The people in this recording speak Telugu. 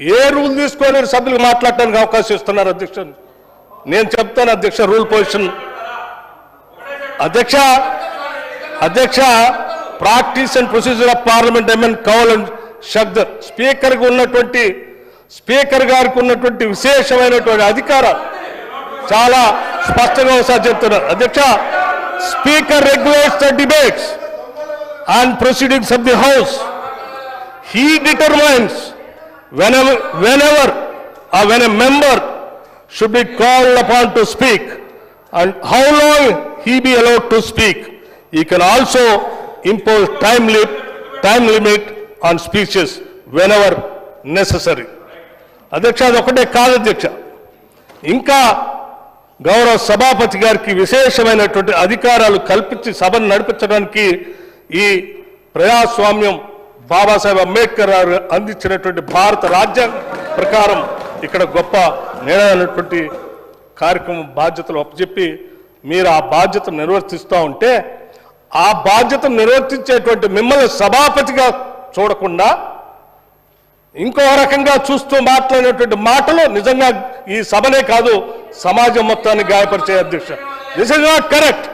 ఏ రూల్ తీసుకొని సభ్యులు మాట్లాడడానికి అవకాశం ఇస్తున్నారు అధ్యక్ష? నేను చెప్తాను అధ్యక్ష రూల్ పొజిషన్. అధ్యక్ష అధ్యక్ష practice and procedure of parliament M N Kaul and Shakdher స్పీకర్కి ఉన్నటువంటి స్పీకర్ గారికి ఉన్నటువంటి విశేషమైనటువంటి అధికారం చాలా స్పష్టంగా ఒకసారి చెప్తున్నారు. అధ్యక్ష speaker regulates the debates and proceedings of the house. He determines whenever, whenever or when a member should be called upon to speak and how long he be allowed to speak. He can also impose time limit, time limit on speeches whenever necessary. అధ్యక్ష అది ఒకటే కాదు అధ్యక్ష ఇంకా గౌరవ సభాపతి గారికి విశేషమైనటువంటి అధికారాలు కల్పించి సభను నడిపించడానికి ఈ ప్రజాస్వామ్యం బాబాసాహెబ్ అంబేద్కర్ గారు అందించినటువంటి భారత రాజ్యాంగ ప్రకారం ఇక్కడ గొప్ప నిర్ణయమైనటువంటి కార్యక్రమం బాధ్యతలు అప్పచెప్పి మీరు ఆ బాధ్యతను నిర్వర్తిస్తూ ఉంటే ఆ బాధ్యతను నిర్వర్తించేటువంటి మిమ్మల్ని సభాపతిగా చూడకుండా ఇంకో రకంగా చూస్తూ మాట్లాడేటువంటి మాటలు నిజంగా ఈ సభనే కాదు సమాజం మొత్తాన్ని గాయపరిచే అధ్యక్ష. This is not correct